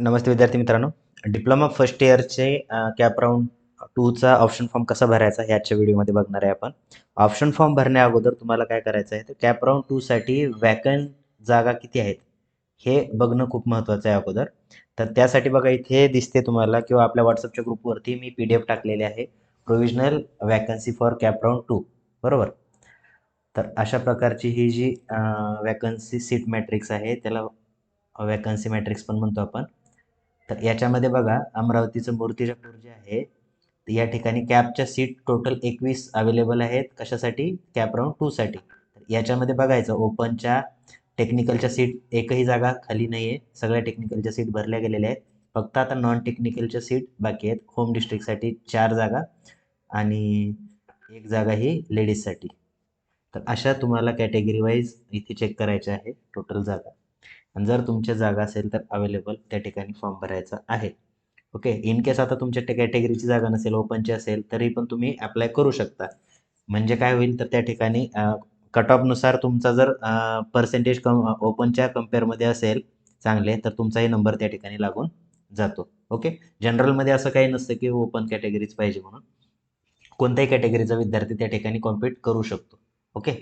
नमस्ते विद्यार्थी मित्रांनो. Diploma first इयरचे कॅप राऊंड टूचा ऑप्शन फॉर्म कसा भरायचा हे आजच्या व्हिडिओमध्ये बघणार आहे आपण. ऑप्शन फॉर्म भरण्या अगोदर तुम्हाला काय करायचं आहे तर कॅप राऊंड टूसाठी वॅकंट जागा किती आहेत हे बघणं खूप महत्त्वाचं आहे अगोदर. तर त्यासाठी बघा इथे दिसते तुम्हाला किंवा आपल्या व्हॉट्सअपच्या ग्रुपवरती मी पी डी एफ टाकलेले आहे provisional vacancy for CAP round two बरोबर? तर अशा प्रकारची ही जी वॅकन्सी सीट मॅट्रिक्स आहे त्याला वॅकन्सी मॅट्रिक्स पण म्हणतो आपण. तर याच्यामध्ये बघा अमरावतीचं मूर्तिजापूर जे आहे तर या ठिकाणी कॅबच्या सीट टोटल एकवीस अवेलेबल आहेत. कशासाठी? कॅप राऊंड टूसाठी. तर याच्यामध्ये बघायचं ओपनच्या टेक्निकलच्या सीट एकही जागा खाली नाही आहे सगळ्या टेक्निकलच्या सीट भरल्या गेलेल्या आहेत. फक्त आता नॉन टेक्निकलच्या सीट बाकी आहेत. होम डिस्ट्रिक्टसाठी चार जागा आणि एक जागा ही लेडीजसाठी. तर अशा तुम्हाला कॅटेगरी वाईज इथे चेक करायचे आहे टोटल जागा. आणि जर तुमच्या जागा असेल तर अवेलेबल त्या ठिकाणी फॉर्म भरायचा आहे. ओके इन केस आता तुमच्या कॅटेगरीची जागा नसेल ओपनची असेल तरी पण तुम्ही अप्लाय करू शकता. म्हणजे काय होईल तर त्या ठिकाणी कट ऑफनुसार तुमचा जर पर्सेंटेज कम ओपनच्या कम्पेअरमध्ये असेल चांगले तर तुमचाही नंबर त्या ठिकाणी लागून जातो. ओके जनरलमध्ये असं काही नसतं की ओपन कॅटेगरीच पाहिजे म्हणून. कोणत्याही कॅटेगरीचा विद्यार्थी त्या ठिकाणी कॉम्पीट करू शकतो. ओके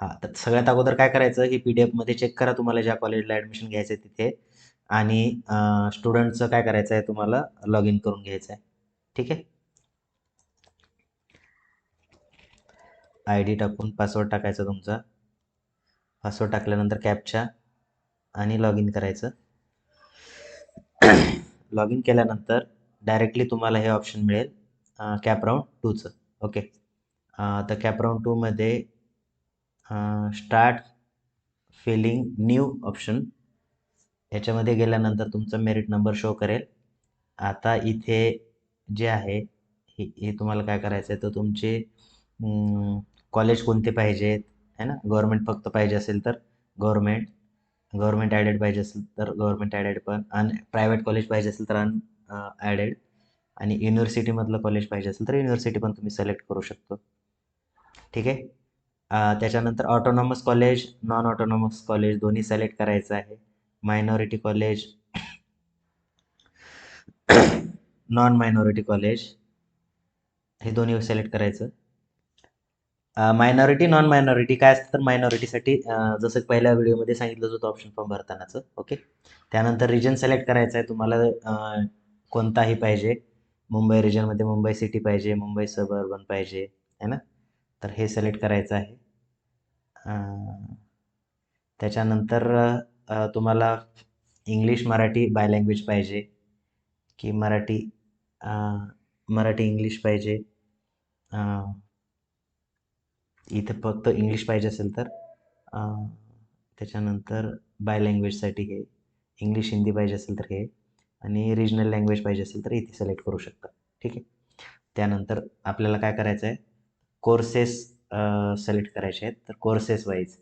हां तर सगळ्यात अगोदर काय करायचं ही पी डी एफमध्ये चेक करा तुम्हाला ज्या कॉलेजला ॲडमिशन घ्यायचं आहे तिथे आणि स्टुडंटचं काय करायचं आहे तुम्हाला लॉग इन करून घ्यायचं आहे ठीक आहे? आय डी टाकून पासवर्ड टाकायचा तुमचा. पासवर्ड टाकल्यानंतर कॅपच्या आणि लॉग इन करायचं. लॉग इन केल्यानंतर डायरेक्टली तुम्हाला हे ऑप्शन मिळेल कॅप राऊंड टूचं ओके तर कॅप राऊंड टूमध्ये स्टार्ट फिलिंग न्यू ऑप्शन याच्यामध्ये गेल्यानंतर तुमचा मेरिट नंबर शो करेल. आता इथे जे आहे हे हे तुम्हाला काय करायचं आहे तर तुमचे कॉलेज कोणते पाहिजेत है ना? गव्हर्मेंट फक्त पाहिजे असेल तर गव्हर्मेंट गव्हर्मेंट ॲडेड पाहिजे असेल तर गव्हर्मेंट ॲडेड पण आणि प्रायव्हेट कॉलेज पाहिजे असेल तर अन ॲडेड आणि युनिव्हर्सिटीमधलं कॉलेज पाहिजे असेल तर युनिव्हर्सिटी पण तुम्ही सिलेक्ट करू शकतो. ठीक आहे? त्याच्यानंतर autonomous college non autonomous college दोन्ही सिलेक्ट करायचं आहे. Minority college non minority college हे दोन्ही सिलेक्ट करायचं. मायनॉरिटी नॉन मायनॉरिटी काय असतं तर मायनॉरिटीसाठी जसं पहिल्या व्हिडिओमध्ये सांगितलं होतं ऑप्शन फॉर्म भरतानाचं ओके त्यानंतर रिजन सिलेक्ट करायचं आहे. तुम्हाला कोणताही पाहिजे. मुंबई रिजनमध्ये मुंबई सिटी पाहिजे मुंबई सबअर्बन पाहिजे है ना? तर हे सिलेक्ट करायचं आहे. त्याच्यानंतर तुम्हाला इंग्लिश मराठी बाय लँग्वेज पाहिजे की मराठी मराठी इंग्लिश पाहिजे. इथं फक्त इंग्लिश पाहिजे असेल तर त्याच्यानंतर बाय लँग्वेजसाठी हे इंग्लिश हिंदी पाहिजे असेल तर हे आणि रिजनल लँग्वेज पाहिजे असेल तर इथे सिलेक्ट करू शकता. ठीक आहे? त्यानंतर आपल्याला काय करायचं आहे कोर्सेस सिलेक्ट करायचे आहेत. तर कोर्सेस वाईज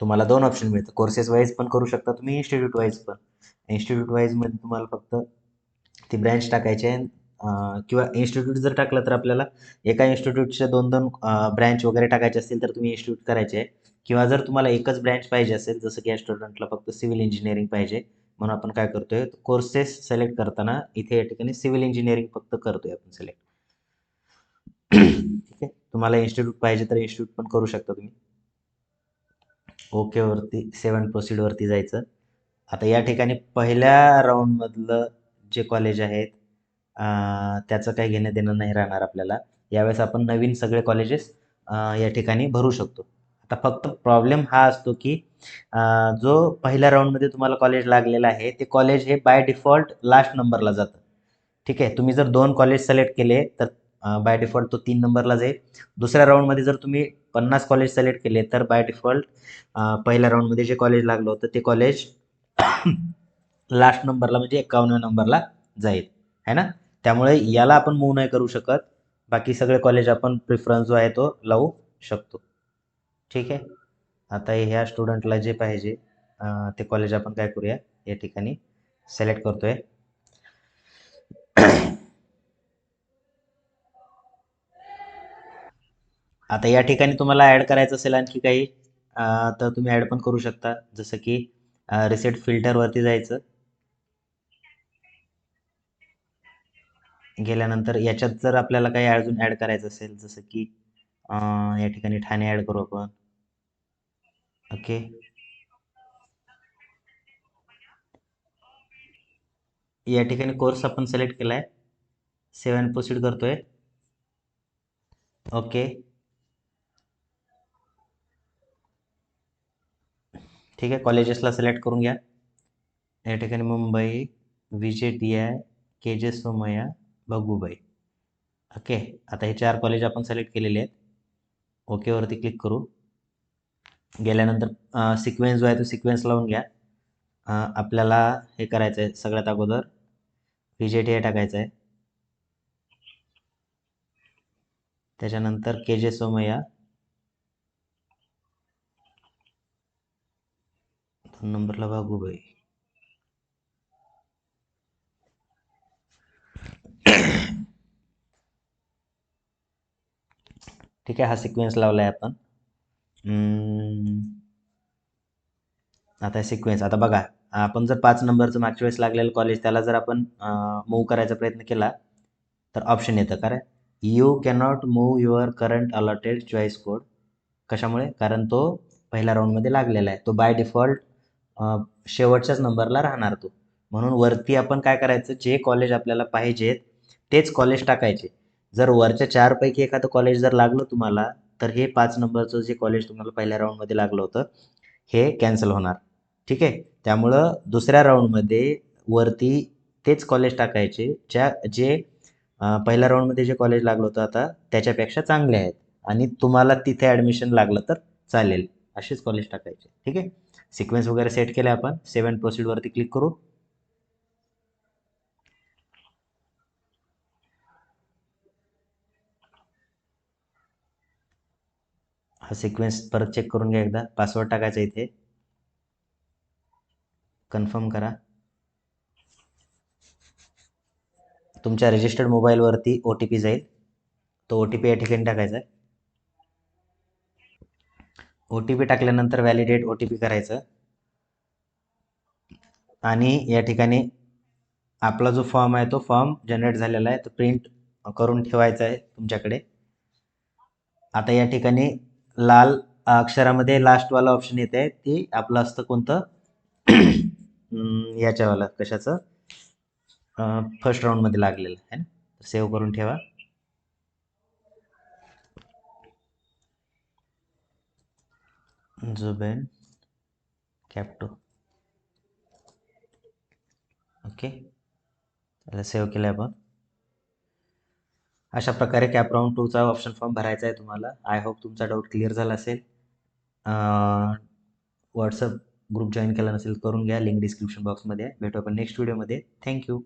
तुम्हाला दोन ऑप्शन मिळतं कोर्सेस वाईज पण करू शकता तुम्ही इन्स्टिट्यूट वाईज पण. इन्स्टिट्यूट वाईजमध्ये तुम्हाला फक्त ती ब्रँच टाकायची आहे. किंवा इन्स्टिट्यूट जर टाकलं तर आपल्याला एका इन्स्टिट्यूटचे दोन दोन ब्रँच वगैरे टाकायचे असतील तर तुम्ही इन्स्टिट्यूट करायचे. आहे किंवा जर तुम्हाला एकच ब्रँच पाहिजे असेल जसं की या स्टुडंटला फक्त सिव्हिल इंजिनिअरिंग पाहिजे म्हणून आपण काय करतोय? कोर्सेस सिलेक्ट करताना इथे या ठिकाणी सिव्हिल इंजिनिअरिंग फक्त करतोय आपण सिलेक्ट ठीक आहे. तुम्हाला इन्स्टिट्यूट पाहिजे तर इन्स्टिट्यूट पण करू शकता तुम्ही. ओके वरती सेवन प्रोसीडवरती जायचं. आता या ठिकाणी पहिल्या राऊंडमधलं जे कॉलेज आहेत त्याचं काही घेणं देणं नाही राहणार आपल्याला. यावेळेस आपण नवीन सगळे कॉलेजेस या ठिकाणी भरू शकतो. आता फक्त प्रॉब्लेम हा असतो की जो पहिल्या राऊंडमध्ये तुम्हाला कॉलेज लागलेला आहे ते कॉलेज हे बाय डिफॉल्ट लास्ट नंबरला जातं. ठीक आहे. तुम्ही जर दोन कॉलेज सिलेक्ट केले तर बाय डिफॉल्ट तो तीन नंबरला जाईल दुसऱ्या राऊंडमध्ये जर तुम्ही पन्नास कॉलेज सिलेक्ट केले तर बाय डिफॉल्ट पहिल्या राऊंडमध्ये जे कॉलेज लागलं होतं ते कॉलेज लास्ट नंबरला म्हणजे एकावन्न नंबरला जाईल. है ना? त्यामुळे याला आपण मूव नाही करू शकत. बाकी सगळे कॉलेज आपण प्रिफरन्स जो आहे तो लावू शकतो. ठीक आहे? आता ह्या स्टुडंटला जे पाहिजे ते कॉलेज आपण काय करूया? या ठिकाणी सिलेक्ट करतोय. आता या ठिकाणी तुम्हाला ॲड करायचं असेल आणखी काही तर तुम्ही ॲड पण करू शकता. जसं की रिसेट फिल्टरवरती जायचं. गेल्यानंतर याच्यात जर आपल्याला काही अजून ॲड करायचं असेल जसं की या ठिकाणी ठाणे ॲड करू आपण. ओके. या ठिकाणी कोर्स आपण सिलेक्ट केला आहे सेवन प्रोसीड करतोय. ओके. ठीक आहे? कॉलेजेसला सिलेक्ट करून घ्या. या ठिकाणी Mumbai VJ T I K J Somaiya बघूबाई. Okay आता हे चार कॉलेज आपण सिलेक्ट केलेले आहेत. ओकेवरती क्लिक करू. गेल्यानंतर सिक्वेन्स जो आहे तो सिक्वेन्स लावून घ्या. आपल्याला हे करायचं आहे सगळ्यात अगोदर. व्ही जे टी आय टाकायचं आहे त्याच्यानंतर के जे सोमया दोन नंबरला बागुबाई ठीक आहे हा सिक्वेन्स लावला आहे आपण आता सिक्वेन्स आता बघा आपण जर पाच नंबरचं मागच्या वेळेस लागलेलं कॉलेज त्याला जर आपण मूव करायचा प्रयत्न केला तर ऑप्शन येतं. कारण you cannot move your current allotted choice code कशामुळे? कारण तो पहिल्या राऊंडमध्ये लागलेला आहे. तो बाय डिफॉल्ट शेवटच्याच नंबरला राहणार तो. म्हणून वरती आपण काय करायचं? जे कॉलेज आपल्याला पाहिजेत तेच कॉलेज टाकायचे. जर वरच्या चारपैकी एखादं कॉलेज जर लागलं तुम्हाला तर हे पाच नंबरचं जे कॉलेज तुम्हाला पहिल्या राऊंडमध्ये लागलं होतं हे कॅन्सल होणार. ठीक आहे? त्यामुळं दुसऱ्या राऊंडमध्ये वरती तेच कॉलेज टाकायचे ज्या जे पहिल्या राऊंडमध्ये जे कॉलेज लागलं होतं आता त्याच्यापेक्षा चांगले आहेत. आणि तुम्हाला तिथे ॲडमिशन लागलं तर चालेल. असेच कॉलेज टाकायचे. ठीक आहे? सिक्वेन्स वगैरे सेट केला आपण. सेवन प्रोसीडवरती क्लिक करू. हा सिक्वेन्स परत चेक करून घ्या एकदा. पासवर्ड टाकायचा इथे. कन्फर्म करा. तुमच्या रजिस्टर्ड मोबाईलवरती ओ टी पी जाईल. तो ओ टी पी या ठिकाणी टाकायचा. आहे ओ टी पी टाकल्यानंतर व्हॅलिडेट ओ टी पी करायचं. आणि या ठिकाणी आपला जो फॉर्म आहे तो फॉर्म जनरेट झालेला आहे. तो प्रिंट करून ठेवायचा आहे तुमच्याकडे. आता या ठिकाणी लाल अक्षरामध्ये लास्टवाला ऑप्शन येत. आहे ती आपलं असतं कोणतं? याच्यावाला कशाचं? फर्स्ट राऊंडमध्ये लागलेलं आहे ना. सेव्ह करून ठेवा. जुबेन कॅप्टो ओके त्याला सेव्ह केलं आपण अशा प्रकारे कॅप राऊंड टूचा ऑप्शन फॉर्म भरायचा आहे तुम्हाला. आय होप तुमचा डाऊट क्लिअर झाला असेल. व्हॉट्सअप ग्रुप जॉईन केला नसेल करून घ्या. लिंक डिस्क्रिप्शन बॉक्समध्ये भेटू आपण नेक्स्ट व्हिडिओमध्ये थँक्यू